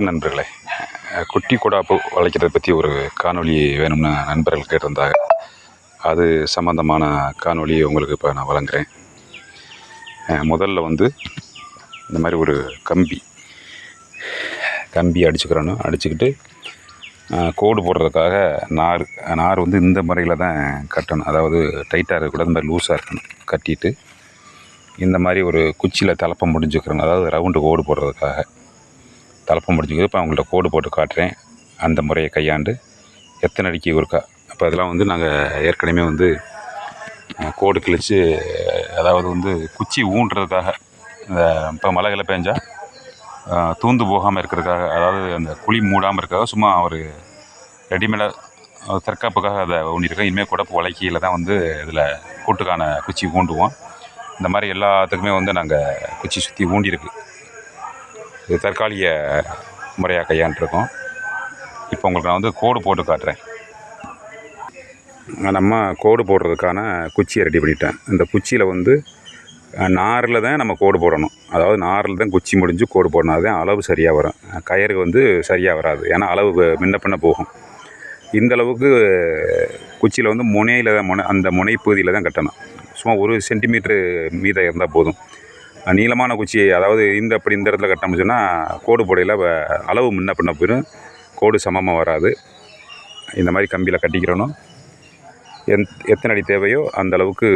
வணக்கம் நண்பர்களே. குட்டி குடாப்பு வளைக்கிறத பற்றி ஒரு காணொலி வேணும்னு நண்பர்கள் கேட்டிருந்தாங்க. அது சம்மந்தமான காணொலியை உங்களுக்கு இப்போ நான் வழங்குறேன். முதல்ல வந்து இந்த மாதிரி ஒரு கம்பி கம்பி அடிச்சுக்கிறணும் அடிச்சுக்கிட்டு கோடு போடுறதுக்காக நார் நார் வந்து இந்த முறையில் தான் கட்டணும். அதாவது டைட்டாக இருக்கக்கூடாது இந்த மாதிரி லூஸாக இருக்கணும். கட்டிட்டு இந்த மாதிரி ஒரு குச்சியில் தலப்பம் முடிஞ்சுக்கிறணும் அதாவது ரவுண்டு கோடு போடுறதுக்காக. தலப்பம் முடிஞ்சுக்கிறது இப்போ அவங்கள்ட்ட கோடு போட்டு காட்டுறேன். அந்த முறையை கையாண்டு எத்தனை அடிக்கு ஒருக்கா. அப்போ அதெல்லாம் வந்து நாங்கள் ஏற்கனவே வந்து கோடு கிழிச்சு அதாவது வந்து குச்சி ஊன்றதுக்காக இந்த இப்போ மழைகளை பேஞ்சால் தூந்து போகாமல் இருக்கிறதுக்காக அதாவது அந்த குழி மூடாமல் இருக்காக சும்மா ஒரு ரெடிமேடாக தற்காப்புக்காக அதை ஊண்டியிருக்கோம் இனிமேல் குடப்பு வளைக்கியில் தான் வந்து இதில் கூட்டுக்கான குச்சி ஊண்டுவோம். இந்த மாதிரி எல்லாத்துக்குமே வந்து நாங்கள் குச்சி சுற்றி ஊண்டியிருக்கு இது தற்காலிக முறையாக கையாண்டுருக்கோம். இப்போ உங்களுக்கு நான் வந்து கோடு போட்டு காட்டுறேன். நம்ம கோடு போடுறதுக்கான குச்சியை ரெடி பண்ணிட்டேன். இந்த குச்சியில் வந்து நாரில் தான் நம்ம கோடு போடணும். அதாவது நாரில் தான் குச்சி முடிஞ்சு கோடு போடணும். அதுதான் அளவு சரியாக வரும். கயிறு வந்து சரியாக வராது. ஏன்னா அளவு முன்ன பின்ன போகும். இந்த அளவுக்கு குச்சியில் வந்து முனையில் தான் முனை அந்த முனை பகுதியில் தான் கட்டணும். சும்மா ஒரு சென்டிமீட்ரு மீதம் இருந்தால் போதும். நீளமான குச்சியை அதாவது இந்த அப்படி இந்த இடத்துல கட்டணும்னு சொன்னால் கோடு போடையில் அளவு முன்ன பின்ன போயிடும் கோடு சமமாக வராது. இந்த மாதிரி கம்பியில் கட்டிக்கிறணும். எந் எத்தனை அடி தேவையோ அந்த அளவுக்கு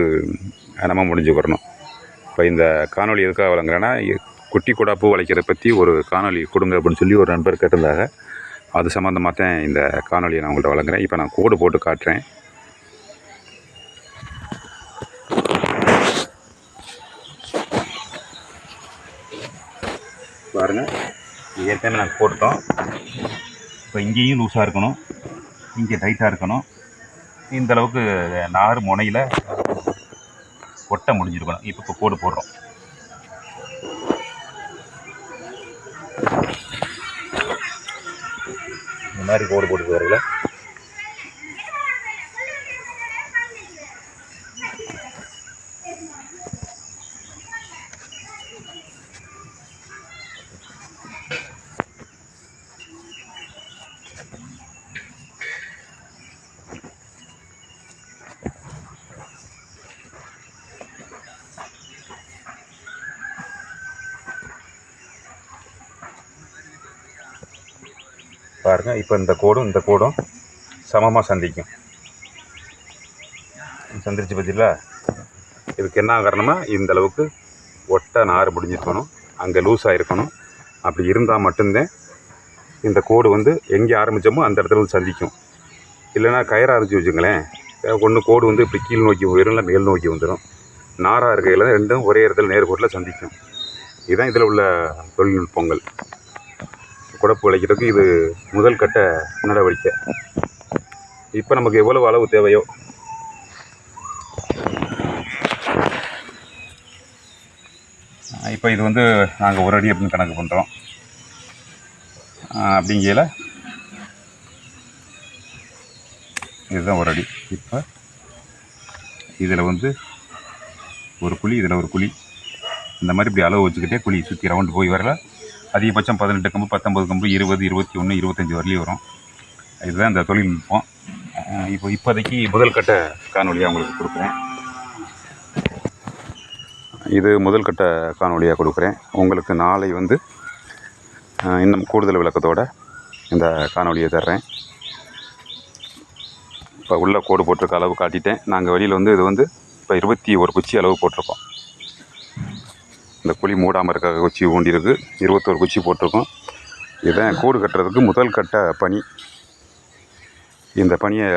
நம்ம முடிஞ்சுக்கிறணும் இப்போ இந்த காணொளி எதுக்காக வழங்குறேன்னா குட்டி குடாப்பு வளைக்கிறத பற்றி ஒரு காணொளி கொடுங்க அப்படின்னு சொல்லி ஒரு நண்பர் கேட்டிருந்தாங்க. அது சம்மந்தமாக தான் இந்த காணொலியை நான் உங்கள்கிட்ட வழங்குறேன். இப்போ நான் கோடு போட்டு காட்டுறேன். பாருங்கள் ஏற்கனவே நாங்கள் போட்டுட்டோம். இப்போ இங்கேயும் லூஸாக இருக்கணும். இங்கே டைட்டாக இருக்கணும். இந்த அளவுக்கு நார் முனையில் ஒட்ட முடிஞ்சிருக்கணும். இப்போ இப்போ கோடு போடுறோம். இந்த மாதிரி கோடு போட்டு வரல. பாருங்கள் இப்போ இந்த கோடும் இந்த கோடும் சமமாக சந்திக்கும். சந்திரிச்சு பார்த்தீங்களா இதுக்கு என்ன காரணமாக இந்தளவுக்கு ஒட்ட ஒட்டை நார் முடிஞ்சிருக்கணும் அங்கே லூஸாக இருக்கணும் அப்படி இருந்தால் மட்டும்தான் இந்த கோடு வந்து எங்கே ஆரம்பித்தோமோ அந்த இடத்துல வந்து சந்திக்கும். இல்லைன்னா கயிறு ஆரம்பிச்சு வச்சுங்களேன் ஒன்று கோடு வந்து இப்படி கீழ் நோக்கி போயிடும் இல்லை மேல் நோக்கி வந்துடும் நாராக இருக்கையில் ரெண்டும் ஒரே இடத்துல நேர்கோட்டில் சந்திக்கும். இதுதான் இதில் உள்ள தொழில்நுட்பங்கள். குடப்பு விளைக்கிறதுக்கு இது முதல் கட்ட நடவடிக்கை. இப்போ நமக்கு எவ்வளவு அளவு தேவையோ? இப்போ இது வந்து நாங்கள் ஒரு அடி அப்படின்னு கணக்கு பண்ணுறோம் அப்படிங்கையில் இதுதான் ஒரு அடி. இப்போ இதில் வந்து ஒரு குழி இதில் ஒரு குழி. இந்த மாதிரி இப்படி அளவு வச்சுக்கிட்டே குழி சுற்றி ரவுண்டு போய் வரல. அதிகபட்சம் பதினெட்டு கம்பு பத்தொம்பது கம்பு இருபது இருபத்தி ஒன்று இருபத்தஞ்சி வரலையும் வரும். இதுதான் இந்த தொழில்நுட்பம் இப்போ இப்போதைக்கு முதல் கட்ட காணொலியாக உங்களுக்கு கொடுக்குறேன். இது முதல் கட்ட காணொலியாக கொடுக்குறேன். உங்களுக்கு நாளை வந்து இன்னும் கூடுதல் விளக்கத்தோடு இந்த காணொலியை தர்றேன். இப்போ உள்ளே கோடு போட்டிருக்க அளவு காட்டிட்டேன். நாங்கள் வெளியில் வந்து இது வந்து இப்போ இருபத்தி ஒரு குச்சி அளவு போட்டிருக்கோம். இந்த குழி மூடாமல் இருக்க குச்சி ஊண்டியிருக்கு இருபத்தோரு குச்சி போட்டிருக்கோம். இதுதான் கூடு கட்டுறதுக்கு முதல் கட்ட பணி. இந்த பணியை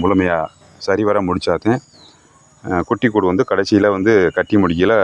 முழுமையாக சரிவர முடித்தாதான் குட்டி கூடு வந்து கடைசியில் வந்து கட்டி முடிக்கல.